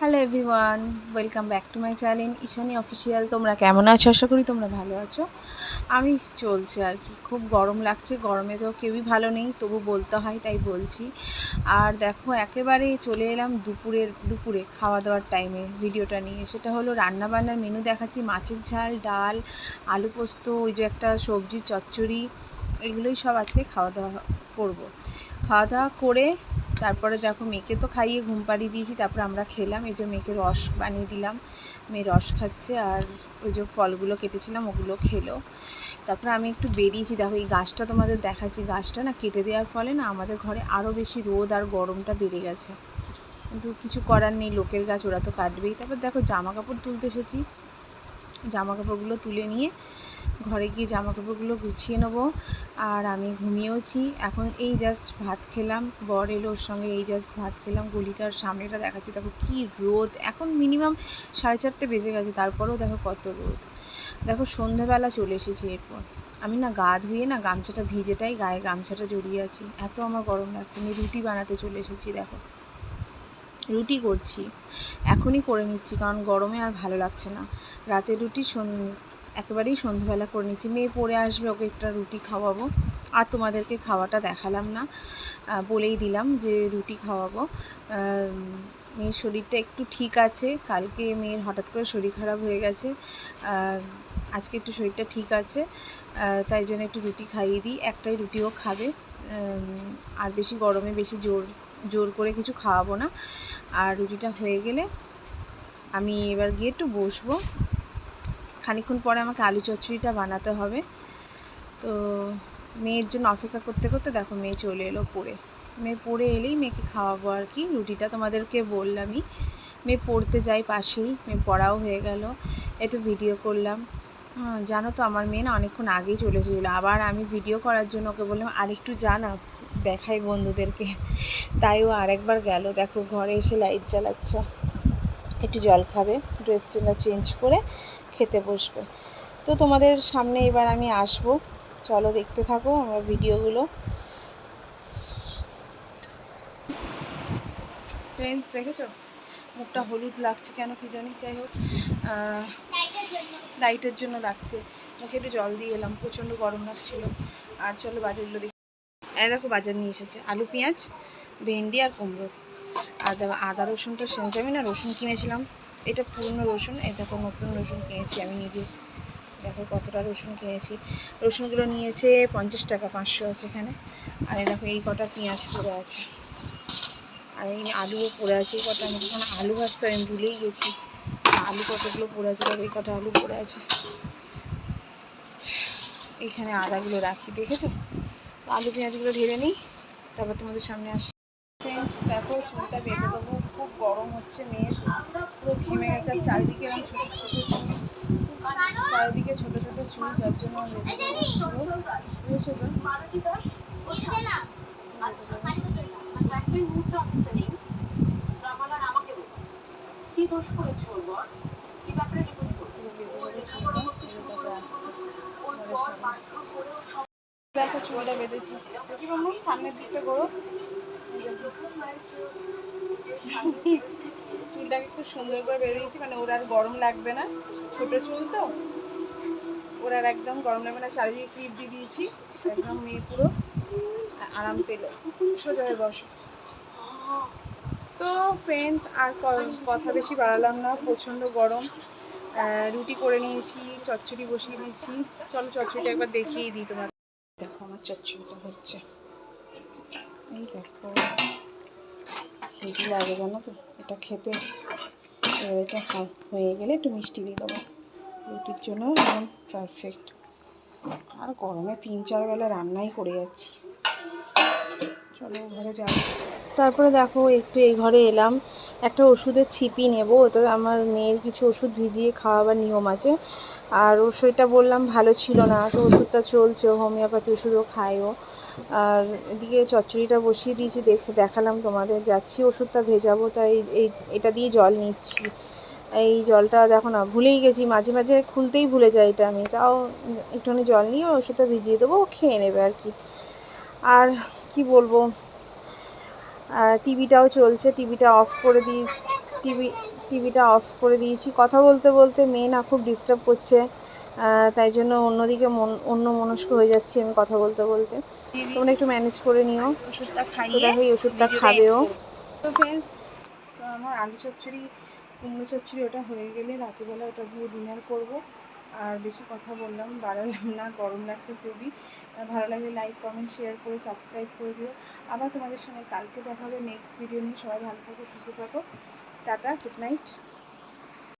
Hello everyone welcome back to my channel Ishani official তোমরা কেমন আছো? আশা করি তোমরা ভালো আছো। আমি চলছে আর কি। খুব গরম লাগছে। গরমে তো কেউই ভালো নেই, তবু বলতে হয়, তাই বলছি। আর দেখো, একেবারে চলে এলাম দুপুরের, দুপুরে খাওয়া দাওয়ার টাইমে ভিডিওটা নিয়ে। সেটা হলো রান্না বান্নার মেনু দেখাচ্ছি। মাছের ঝাল, ডাল, আলু পোস্ত, ওই যে একটা সবজি, চচ্চড়ি, এগুলোই সব আজকে খাওয়া দাওয়া করব। খাওয়া দাওয়া করে তারপরে দেখো মেয়েকে তো খাইয়ে ঘুম পাড়িয়ে দিয়েছি, তারপরে আমরা খেলাম। এই যে মেয়েকে রস বানিয়ে দিলাম। মেয়ে রস খাচ্ছে আর ওই যে ফলগুলো কেটেছিলাম, ওগুলো খেলো। তারপরে আমি একটু বেরিয়েছি। দেখো এই গাছটা তোমাদের দেখাচ্ছি। গাছটা না কেটে দেওয়ার ফলে না আমাদের ঘরে আরও বেশি রোদ আর গরমটা বেড়ে গেছে। কিন্তু কিছু করার নেই, লোকের গাছ ওরা তো কাটবেই। তারপর দেখো জামা কাপড় তুলতে এসেছি। জামা কাপড়গুলো তুলে নিয়ে ঘরে গিয়ে জামা কাপড়গুলো গুছিয়ে নেব। আর আমি ঘুমিয়েওছি। এখন এই জাস্ট ভাত খেলাম। বর এলো ওর সঙ্গে, এই জাস্ট ভাত খেলাম। গলিটার সামনেটা দেখাচ্ছি। দেখো কী রোদ। এখন মিনিমাম সাড়ে চারটে বেজে গেছে। তারপরেও দেখো কত রোদ। দেখো সন্ধেবেলা চলে এসেছি এরপর। আমি না গা ধুয়ে না গামছাটা ভিজেটাই গায়ে গামছাটা জড়িয়ে আছি। এত আমার গরম লাগছে। আমি রুটি বানাতে চলে এসেছি, দেখো। রুটি করছি। এখনই করে নিচ্ছি কারণ গরমে আর ভালো লাগছে না। রাতের রুটি একেবারেই সন্ধ্যেবেলা করে নিচ্ছি। মেয়ে পরে আসবে, ওকে একটা রুটি খাওয়াবো। আর তোমাদেরকে খাওয়াটা দেখালাম না। বলেই দিলাম যে রুটি খাওয়াবো। মেয়ের শরীরটা একটু ঠিক আছে। কালকে মেয়ের হঠাৎ করে শরীর খারাপ হয়ে গেছে। আজকে একটু শরীরটা ঠিক আছে। তাই জন্য একটু রুটি খাইয়ে দিই। একটাই রুটিও খাবে। আর বেশি গরমে বেশি জোর জোর করে কিছু খাওয়াবো না। আর রুটিটা হয়ে গেলে আমি এবার গিয়ে একটু বসবো। খানিক্ষণ পরে আমাকে আলু চচ্চড়িটা বানাতে হবে। তো মেয়ের জন্য অপেক্ষা করতে করতে দেখো মেয়ে চলে এলো পড়ে। মেয়ে পড়ে এলেই মেয়েকে খাওয়াবো আর কি। রুটিটা তোমাদেরকে বললামই। মেয়ে পড়তে যাই পাশেই। মেয়ে পড়াও হয়ে গেল। একটু ভিডিও করলাম। জানো তো আমার মেয়ে না অনেকক্ষণ আগেই চলে এসেছিল। আবার আমি ভিডিও করার জন্য ওকে বললাম, আরেকটু জানা। দেখাই বন্ধুদেরকে। তাই ও আরেকবার গেল। দেখো ঘরে এসে লাইট জ্বালাচ্ছে। একটু জল খাবে ড্রেসটা চেঞ্জ করে খেতে বসবে। তো তোমাদের সামনে এবার আমি আসব। চলো দেখতে থাকো আমার ভিডিওগুলো। ফ্রেন্ডস দেখেছ? মুখটা হলুদ লাগছে কেন কি জানি যাই হোক। লাইটের জন্য লাগছে। মুখে একটু জল দিয়ে এলাম প্রচণ্ড গরম লাগছিল। আর চলো বাজারগুলো দেখি। এই দেখো বাজার নিয়ে এসেছে। আলু, পেঁয়াজ, ভেন্ডি আর কুমড়ো। আর দেখো আদা, রসুনটা শুনছি আমি না, রসুন কিনেছিলাম। এটা পুরনো রসুন, এই দেখো নতুন রসুন কিনেছি আমি নিজে। দেখো কতটা রসুন কিনেছি। রসুনগুলো নিয়েছে পঞ্চাশ টাকা, পাঁচশো আছে এখানে। আর দেখো এই কটা পেঁয়াজ পড়ে আছে। আর এই আলুও পড়ে আছে এই কটা। আমি যখন আলু ভাজতে আমি ভুলেই গেছি। আলু কতগুলো পড়ে আছে এই কটা আলু পড়ে আছে। এখানে আদাগুলো রাখি, দেখেছ? আলু পেঁয়াজগুলো ঢেলে নিই তারপর তোমাদের সামনে আসি ফ্রেন্ডস দেখো চুলটা বেঁধে দেবো খুব গরম হচ্ছে মেয়ের পুরো ঘেমে গেছে আর চারিদিকে এরকম ছোটো ছোটো চুল। চারিদিকে ছোটো ছোটো চুল যার জন্য বুঝেছ তো? কি দোষ করেছে ওর কি ব্যাপারে রিপোর্ট দেখো চুলটা বেঁধেছি। সামনের দিকটা করো। চুলটাকে খুব সুন্দর করে বেঁধে দিয়েছি মানে ওর আর গরম লাগবে না। ছোট চুল তো। ওর আর একদম গরম লাগবে না, চারিদিকে ক্লিপ দিয়ে দিয়েছি। একদম মেয়ে পুরো। আরাম পেল। সোজা হয়ে বসো। তো ফ্রেন্ডস আর কথা বেশি বাড়ালাম না, প্রচণ্ড গরম। রুটি করে নিয়েছি, চচ্চড়ি বসিয়ে দিয়েছি। চলো চচ্চড়িটা একবার দেখিয়ে দিই তোমার আমার চচ্চড়িটা হচ্ছে। এই দেখো, হেভি লাগে জানো তো? এটা খেতে। এবার এটা হয়ে গেলে একটু মিষ্টি দিয়ে দেবো। রুটির জন্য একদম পারফেক্ট আর গরমে তিন চার বেলা রান্নাই করে যাচ্ছি। চলো, ঘরে যাব তারপরে দেখো একটু এই ঘরে এলাম। একটা ওষুধের ছিপি নেব তো আমার মেয়ের কিছু ওষুধ ভিজিয়ে খাওয়াবার নিয়ম আছে। আর ওষুধটা বললাম ভালো ছিল না, তো ওষুধটা চলছে হোমিওপ্যাথি ওষুধও খায়ও। আর এদিকে চচ্চড়িটা বসিয়ে দিয়েছি, দেখে দেখালাম তোমাদের, যাচ্ছি ওষুধটা ভেজাবো, তাই এই, এটা দিয়ে জল নিচ্ছি। এই জলটা দেখো না, ভুলেই গেছি, মাঝে মাঝে খুলতেই ভুলে যাই এটা আমি, তাও একটুখানি জল নিয়ে ওষুধটা ভিজিয়ে দেবো খেয়ে নেবে আর কি। আর কি বলব? টিভিটাও চলছে টিভিটা অফ করে দিই টিভি টিভিটা অফ করে দিয়েছি। কথা বলতে বলতে মেয়ে না খুব ডিস্টার্ব করছে তাই জন্য অন্যদিকে মন অন্য মনস্ক হয়ে যাচ্ছি আমি কথা বলতে বলতে। তোমরা একটু ম্যানেজ করে নিও। ওষুধটা তো খাইয়ে দেখো এই ওষুধটা খাবেও। তো ফ্রেন্ডস আমার আলু চচ্চড়ি কুমড়ো চচ্চড়ি ওটা হয়ে গেলে রাত্রিবেলা ওটা দিয়ে ডিনার করব। আর বেশি কথা বললাম, বাড়ালাম না, গরম লাগছে খুবই। ভালো লাগলে লাইক কমেন্ট শেয়ার করে সাবস্ক্রাইব করে দিও। আবার তোমাদের সঙ্গে কালকে দেখা হবে নেক্সট ভিডিও নিয়ে। সবাই ভালো থাকো, সুস্থ থাকো। Tata good night